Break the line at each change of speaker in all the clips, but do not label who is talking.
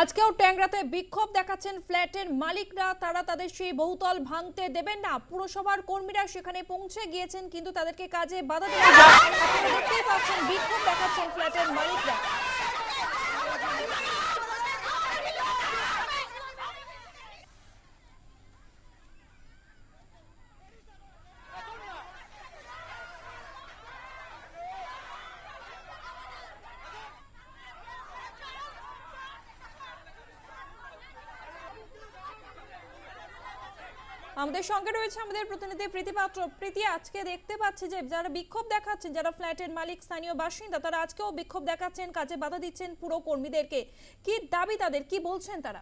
আজকেও ট্যাংরাতে বিক্ষোভ দেখাচ্ছেন ফ্ল্যাটের মালিকরা। তারা তাদের সেই বহুতল ভাঙতে দেবেন না। পুরসভার কর্মীরা সেখানে পৌঁছে গিয়েছেন, কিন্তু তাদেরকে কাজে বাধা দেওয়া দেখতেই পাচ্ছেন, বিক্ষোভ দেখাচ্ছেন ফ্ল্যাটের মালিকরা। আমাদের সঙ্গে রয়েছে আমাদের প্রতিনিধি প্রীতি পাত্র। প্রীতি, আজকে দেখতে পাচ্ছি যে যারা বিক্ষোভ দেখাচ্ছেন, যারা ফ্ল্যাটের মালিক, স্থানীয় বাসিন্দা, তারা আজকেও বিক্ষোভ দেখাচ্ছেন, কাজে বাধা দিচ্ছেন পুরো কর্মীদেরকে। কি দাবি তাদের? কি বলছেন তারা?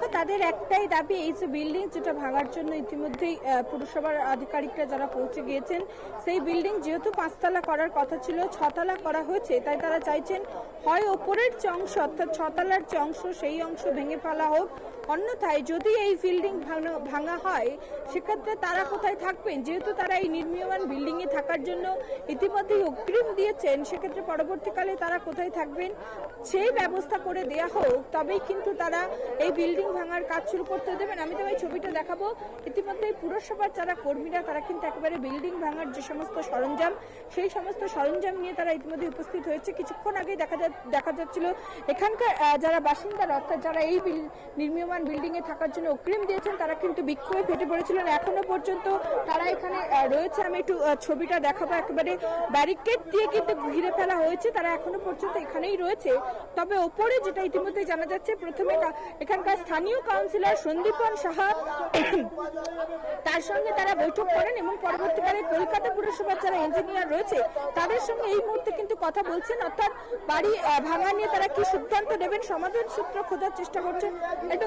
দেখো, তাদের একটাই দাবি এই যে বিল্ডিং যেটা ভাঙার জন্য ইতিমধ্যেই পুরসভার আধিকারিকরা যারা পৌঁছে গিয়েছেন, সেই বিল্ডিং যেহেতু পাঁচতলা করার কথা ছিল, ছতলা করা হয়েছে, তাই তারা চাইছেন হয় ওপরের যে অংশ, অর্থাৎ ছতলার যে অংশ, সেই অংশ ভেঙে ফেলা হোক অন্যথায় যদি এই বিল্ডিং ভাঙা- ভাঙা হয়, সেক্ষেত্রে তারা কোথায় থাকবেন? যেহেতু তারা এই নির্মীয়মান বিল্ডিংয়ে থাকার জন্য ইতিমধ্যেই অগ্রিম দিয়েছেন, সেক্ষেত্রে পরবর্তীকালে তারা কোথায় থাকবেন? সেই ব্যবস্থা করে দেয়া হোক, তবেই কিন্তু তারা এই বিল্ডিং ভাঙার কাজ শুরু করতে দেবেন। আমি তোমায় ছবিটা দেখাবো। ইতিমধ্যেই পুরসভার যারা কর্মীরা, তারা কিন্তু একেবারে বিল্ডিং ভাঙার যে সমস্ত সরঞ্জাম, সেই সমস্ত সরঞ্জাম নিয়ে তারা ইতিমধ্যে উপস্থিত হয়েছে। কিছুক্ষণ আগে দেখা যা- দেখা যাচ্ছিল, এখানকার যারা বাসিন্দারা অর্থাৎ যারা এই নির্মীয়মান বিল্ডিং এ থাকার জন্য অগ্রিম দিয়েছেন, তারা কিন্তু বিক্ষোভে ফেটে পড়েছিলেন। এখনও পর্যন্ত তারা এখানে রয়েছে। আমি একটু ছবিটা দেখাবো। একেবারে ব্যারিকেড দিয়ে কিন্তু ঘিরে ফেলা হয়েছে। তারা এখনও পর্যন্ত এখানেই রয়েছে। তবে ওপরে যেটা ইতিমধ্যে জানা যাচ্ছে, প্রথমে এখানকার স্থানীয় কাউন্সিলর সন্দীপন সাহা, তার সঙ্গে তারা বৈঠক করেন এবং পরবর্তীকালে কলকাতা পুরসভার যারা ইঞ্জিনিয়ার রয়েছে, তাদের সঙ্গে এই মুহূর্তে কিন্তু কথা বলছেন। অর্থাৎ বাড়ি ভাঙা নিয়ে তারা কি সিদ্ধান্ত নেবেন? সমাধান সূত্র খোঁজার চেষ্টা করছেন। একটু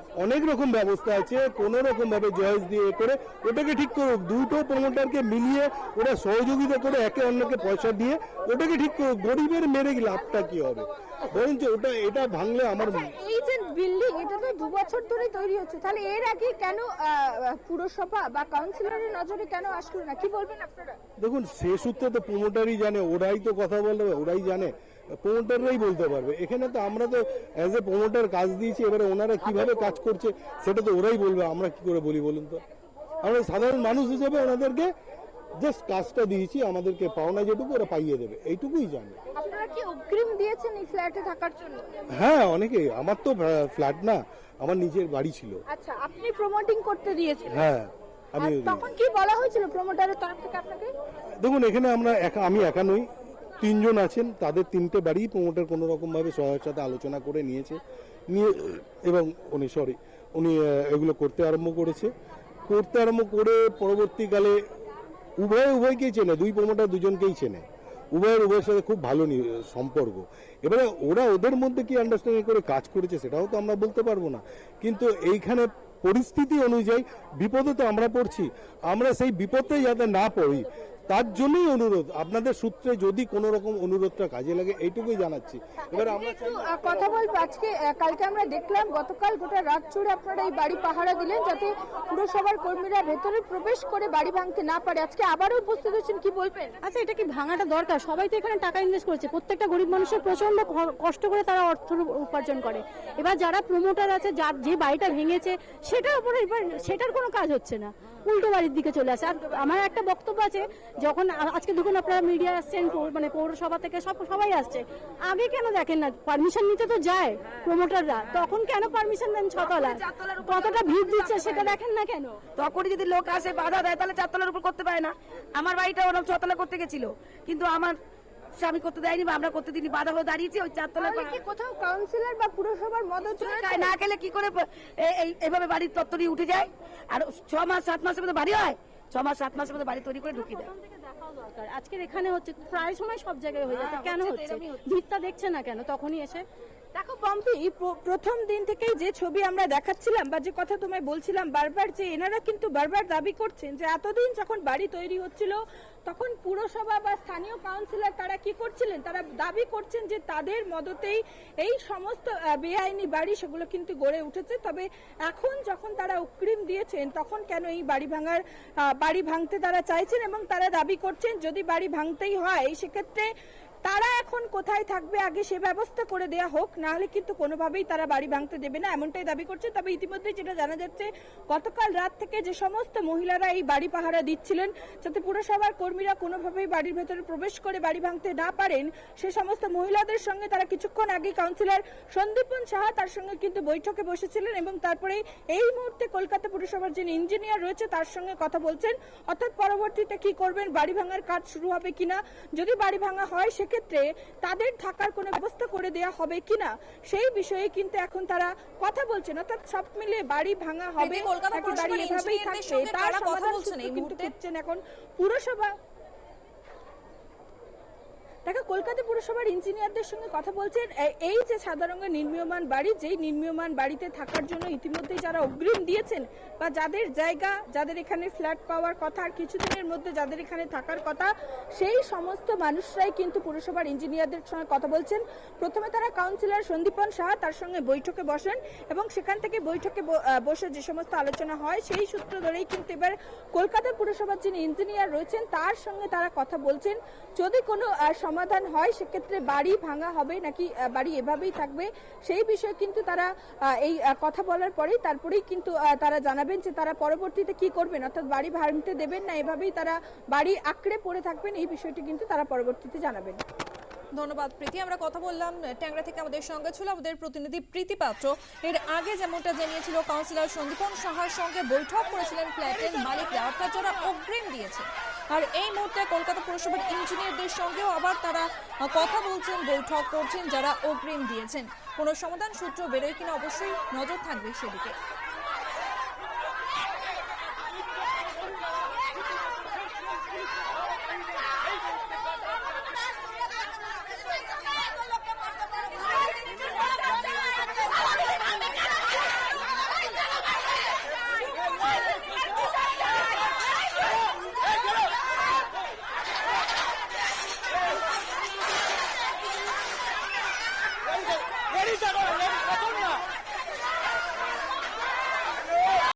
অনেক রকম ব্যবস্থা আছে কোনো রকম ভাবে জয়েস দিয়ে করে ওটাকে ঠিক করুক দুটো প্রমোটারকে মিলিয়ে ওরা সহযোগিতা করে একে অন্যকে পয়সা দিয়ে ওটাকে ঠিক করুক গরিবের মেরে লাভটা কি হবে? বরঞ্চ ওটা এটা ভাঙলে আমার
এই যে বিল্ডিং এটা তো দু বছর ধরে তৈরি হচ্ছে। তাহলে এর আগে কেন পুরসভা বা কাউন্সিলরের নজরে কেন আসলো না? কি বলবেন আপনারা?
দেখুন সে সূত্রে তো প্রমোটারই জানে ওরাই তো কথা বলবে ওরাই জানে। প্রমোটাররাই বলতে পারবে। এখানে তো আমরা তো অ্যাজ এ প্রমোটার কাজ দিয়েছি এবারে ওনারা কীভাবে কাজ করছে সেটা তো ওরাই বলবে আমরা কি করে বলি বলুন তো? আমরা সাধারণ মানুষ হিসেবে ওনাদেরকে জাস্ট কাজটা দিয়েছি আমাদেরকে পাওনা যেটুকু ওরা পাইয়ে দেবে এইটুকুই জানে। হ্যাঁ অনেকে আমার তো ফ্ল্যাট না আমার নিজের বাড়ি ছিল।
আচ্ছা আপনি প্রমোটিং করতে দিয়েছিলেন।
হ্যাঁ আমি
তখন কি বলা হয়েছিল প্রমোটারের তরফ থেকে আপনাকে?
দেখুন এখানে আমরা আমি একা নই। তিনজন আছেন, তাদের তিনটে বাড়ি প্রমোটার কোনো রকমভাবে সহায়ের সাথে আলোচনা করে নিয়েছে। নিয়ে, এবং উনি সরি উনি এগুলো করতে আরম্ভ করেছে। করতে আরম্ভ করে পরবর্তীকালে উভয়, উভয়কেই চেনে, দুই প্রমোটার দুজনকেই চেনে। উভয়ের উভয়ের সাথে খুব ভালো সম্পর্ক। এবারে ওরা ওদের মধ্যে কি আন্ডারস্ট্যান্ডিং করে কাজ করেছে সেটাও তো আমরা বলতে পারব না। কিন্তু এইখানে পরিস্থিতি অনুযায়ী বিপদে তো আমরা পড়ছি। আমরা সেই বিপদে যাতে না পড়ি তার জন্যই অনুরোধ। আপনাদের সূত্রে যদি কোনো রকম অনুরোধটা কাজে লাগে এইটুকুই জানাচ্ছি। এবার আমরা
কথা বলব। আজকে কালকে আমরা দেখলাম গতকাল গোটা রাত জুড়ে আপনারা এই বাড়ি পাহারা দিলেন যাতে পুরসভার কর্মীরা ভেতরে প্রবেশ করে বাড়ি ভাঙতে না পারে। আজকে আবারও উপস্থিত হচ্ছেন কি বলবেন?
আচ্ছা এটা কি ভাঙাটা দরকার? সবাই তো এখানে টাকা ইনভেস্ট করেছে। প্রত্যেকটা গরিব মানুষের প্রচণ্ড কষ্ট করে তারা অর্থ উপার্জন করে। এবার যারা প্রমোটার আছে যার যে বাড়িটা ভেঙেছে সেটার উপরে এবার সেটার কোনো কাজ হচ্ছে না। উল্টো বাড়ির দিকে চলে আসে। আর আমার একটা বক্তব্য আছে যখন আজকে দেখুন আপনারা মিডিয়া আসছেন মানে পৌরসভা থেকে সব সবাই আসছে। আগে কেন দেখেন না? পারমিশন নিতে তো যায় প্রমোটাররা তখন কেন পারমিশন দেন ছতলা? কতটা ভিড় দিচ্ছে সেটা দেখেন না কেন?
তখনই যদি লোক আসে বাধা দেয় তাহলে চারতলার উপর করতে পারে না। আমার বাড়িটা ওরকম ছতলা করতে গেছিল। কিন্তু আমার স্বামী করতে দেয়নি বা আমরা করতে দিইনি বাধা হয়ে দাঁড়িয়েছি ওই চারতলা
কি কোথাও কাউন্সিলর বা পুরসভার মদত?
না গেলে কি করে এ- এই এভাবে বাড়ির তত্তরি উঠে যায়? আর ছ মাস সাত মাসের মধ্যে বাড়ি হয়? ছ মাস সাত মাসের মধ্যে বাড়ি তৈরি করে ঢুকিয়ে দেয়।
দরকার। আজকের এখানে হচ্ছে প্রায় সময় সব জায়গায় হয়ে যাচ্ছে।
হ্যাঁ,
কেন
হচ্ছে।
ভিড়টা দেখছে না কেন? তখনই এসে
দেখো পম্পি প্র- প্রথম দিন থেকেই যে ছবি আমরা দেখাচ্ছিলাম বা যে কথা তোমায় বলছিলাম, বারবার যে এনারা কিন্তু বারবার দাবি করছেন যে এতদিন যখন বাড়ি তৈরি হচ্ছিল, তখন পুরসভা বা স্থানীয় কাউন্সিলর তারা কি করছিলেন? তারা দাবি করছেন যে তাদের মদতেই এই সমস্ত বেআইনি বাড়ি সেগুলো কিন্তু গড়ে উঠেছে। তবে এখন যখন তারা উক্রিম দিয়েছেন, তখন কেন এই বাড়ি ভাঙার বাড়ি ভাঙতে তারা চাইছেন এবং তারা দাবি করছেন, যদি বাড়ি ভাঙতেই হয় সেক্ষেত্রে তারা এখন কোথায় থাকবে আগে সে ব্যবস্থা করে দেয়া হোক না হলে কিন্তু কোনোভাবেই তারা বাড়ি ভাঙতে দেবে না, এমনটাই দাবি করছে। তবে ইতিমধ্যে যেটা জানা যাচ্ছে, গতকাল রাত থেকে যে সমস্ত মহিলারা এই বাড়ি পাহারা দিচ্ছিলেন, যাতে পুরসভার কর্মীরা কোনোভাবেই বাড়ির ভেতরে প্রবেশ করে বাড়ি ভাঙতে না পারেন, সে সমস্ত মহিলাদের সঙ্গে তারা কিছুক্ষণ আগে কাউন্সিলর সন্দীপন সাহা তার সঙ্গে কিন্তু বৈঠকে বসেছিলেন এবং তারপরে এই মুহূর্তে কলকাতা পুরসভার যিনি ইঞ্জিনিয়ার রয়েছে, তার সঙ্গে কথা বলছেন। অর্থাৎ পরবর্তীতে কি করবেন, বাড়ি ভাঙার কাজ শুরু হবে কিনা? যদি বাড়ি ভাঙা হয় সেক্ষেত্রে তাদের থাকার কোনো ব্যবস্থা করে দেয়া হবে কিনা সেই বিষয়ে কিন্তু এখন তারা কথা বলছেন অর্থাৎ সব মিলে বাড়ি ভাঙা হবে নাকি বাড়ি এভাবেই থাকবে তার
কথা
সমাধান
বলছেন এই
কিন্তু
মুহূর্তে?
এখন পুরসভা দেখো কলকাতা পুরসভার ইঞ্জিনিয়ারদের সঙ্গে কথা বলছেন এই যে সাদা রঙের নির্মীয়মান বাড়ি যেই নির্মীয়মান বাড়িতে থাকার জন্য ইতিমধ্যেই যারা অগ্রিম দিয়েছেন বা যাদের জায়গা যাদের এখানে ফ্ল্যাট পাওয়ার কথা আর কিছুদিনের মধ্যে যাদের এখানে থাকার কথা সেই সমস্ত মানুষরাই কিন্তু পুরসভার ইঞ্জিনিয়ারদের সঙ্গে কথা বলছেন। প্রথমে তারা কাউন্সিলর সন্দীপন সাহা তার সঙ্গে বৈঠকে বসেন এবং সেখান থেকে বৈঠকে বসে যে সমস্ত আলোচনা হয় সেই সূত্র ধরেই কিন্তু এবার কলকাতা পুরসভার যিনি ইঞ্জিনিয়ার রয়েছেন তার সঙ্গে তারা কথা বলছেন। যদি কোনো আহ, সমাধান হয়, সেক্ষেত্রে বাড়ি ভাঙা হবে নাকি বাড়ি এভাবেই থাকবে, সেই বিষয়ে কিন্তু তারা এই কথা বলার পরেই তারপরেই কিন্তু তারা জানাবেন যে তারা পরবর্তীতে কি করবেন, অর্থাৎ বাড়ি ভাঙতে দেবেন না, এভাবেই তারা বাড়ি আঁকড়ে পড়ে থাকবেন, এই বিষয়টি কিন্তু তারা পরবর্তীতে জানাবেন।
ধন্যবাদ, প্রীতি। আমরা কথা বললাম ট্যাংরা থেকে আমাদের সঙ্গে ছিল আমাদের প্রতিনিধি প্রীতি পাত্র। এর আগে যেমনটা জানিয়েছিল কাউন্সিলর সন্দীপন সাহার সঙ্গে বৈঠক করেছিলেন ফ্ল্যাটের মালিকরা, অর্থাৎ যারা অগ্রিম দিয়েছে। আর এই মুহূর্তে কলকাতা পৌরসভার ইঞ্জিনিয়ারদের সঙ্গেও আবার তারা কথা বলছেন, বৈঠক করছেন যারা অগ্রিম দিয়েছেন। কোনো সমাধান সূত্র বেরোয় কিনা অবশ্যই নজর থাকবে সেদিকে।